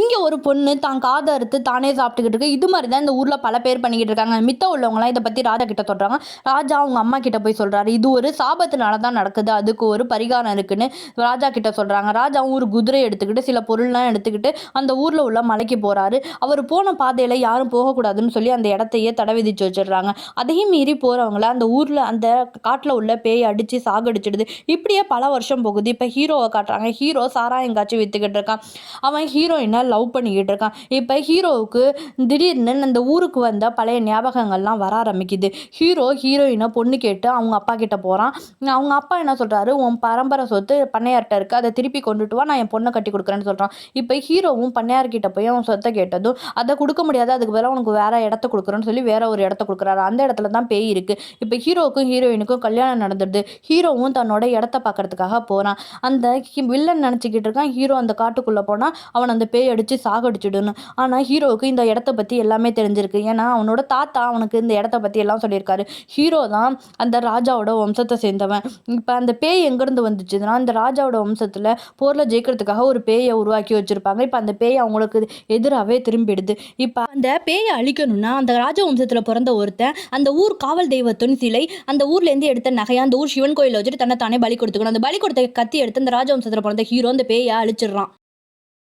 இங்கே ஒரு பொண்ணு தான் காதை அறுத்து தானே சாப்பிட்டுக்கிட்டு இருக்கு. இது மாதிரி தான் இந்த ஊரில் பல பேர் பண்ணிக்கிட்டு இருக்காங்க. மித்த உள்ளவங்களாம் இதை பற்றி ராஜா கிட்ட சொல்கிறாங்க ராஜா அவங்க அம்மா கிட்ட போய் சொல்கிறாரு இது ஒரு சாபத்தினால தான் நடக்குது. அதுக்கு ஒரு பரிகாரம் இருக்குன்னு ராஜா கிட்ட சொல்கிறாங்க ராஜாவும் ஒரு குதிரை எடுத்துக்கிட்டு சில பொருள்லாம் எடுத்துக்கிட்டு அந்த ஊரில் உள்ள மலைக்கு போகிறாரு அவர் போன பாதையில் யாரும் போகக்கூடாதுன்னு சொல்லி அந்த இடத்தையே தடை விதிச்சு வச்சிடுறாங்க. அதையும் மீறி போகிறவங்கள அந்த ஊரில் அந்த காட்டில் உள்ள பேய் அடித்து சாகடிச்சிடுது. இப்படியே பல வருஷம் போகுது. இப்போ ஹீரோவை காட்டுறாங்க. ஹீரோ சாராயம் காய்ச்சி விற்றுக்கிட்டு இருக்கான். அவன் ஹீரோயினை லவ் பண்ணிக்கிட்டு இருக்கான். இப்போ ஹீரோவுக்கு திடீர்னு இந்த ஊருக்கு வந்த பழைய ஞாபகங்கள்லாம் வர ஆரம்பிக்குது. ஹீரோ ஹீரோயினை பொண்ணு கேட்டு அவங்க அப்பா கிட்ட போகிறான் அவங்க அப்பா என்ன சொல்கிறாரு உன் பரம்பரை சொத்து பண்ணையார்கிட்ட இருக்குது அதை திருப்பி கொண்டுட்டு வா. நான் என் பொண்ணை கட்டி கொடுக்குறேன்னு சொல்கிறான் இப்போ ஹீரோவும் பண்ணையார்கிட்ட போய் அவன் சொத்தை கேட்டதும் அதை கொடுக்க முடியாது. அதுக்கு பதிலாக உனக்கு வேற இடத்த கொடுக்குறேன்னு சொல்லி வேற ஒரு இடத்த கொடுக்குறாரு. அந்த இடத்துல தான் பேய் இருக்குது இப்போ ஹீரோவுக்கும் ஹீரோயினுக்கும் கல்யாணம் நடந்துடுது ஹீரோவும் தன்னோட இடத்த பார்க்கறதுக்காக போகிறான் அந்த வில்லன் நினச்சிக்கிட்டு இருக்கான். ஹீரோ அந்த காட்டுக்குள்ளே போனால் அவன் அந்த பேய் அடித்து சாகடிச்சிடுன்னு ஆனால் ஹீரோவுக்கு இந்த இடத்த பற்றி எல்லாமே தெரிஞ்சிருக்கு. ஏன்னா அவனோட தாத்தா அவனுக்கு இந்த இடத்த பற்றி எல்லாம் சொல்லியிருக்காரு. ஹீரோ தான் அந்த ராஜாவோட வம்சத்தை சேர்ந்தவன். இப்போ அந்த பேய் எங்கேருந்து வந்துச்சுன்னா அந்த ராஜாவோட வம்சத்தில் போரில் ஜெயிக்கிறதுக்காக ஒரு பேயை உருவாக்கி வச்சுருப்பாங்க. இப்போ அந்த பேய் அவங்களுக்கு எதிராகவே திரும்பிடுது. இப்போ அந்த பேயை அழிக்கணும்னா அந்த ராஜ வம்சத்தில் பிறந்த ஒருத்தன் அந்த ஊர் காவல் தெய்வத்தின் சிலை அந்த ஊர்லேருந்து எடுத்த நகையை அந்த ஊர் சிவன் கோயிலில் வச்சுட்டு தன்னை தானே பலி கொடுத்துக்கணும். அந்த பலி கொடுத்த கத்தி எடுத்து அந்த ராஜவம்சத்தில் பிறந்த ஹீரோ அந்த பேயை அழிச்சிடுறான்.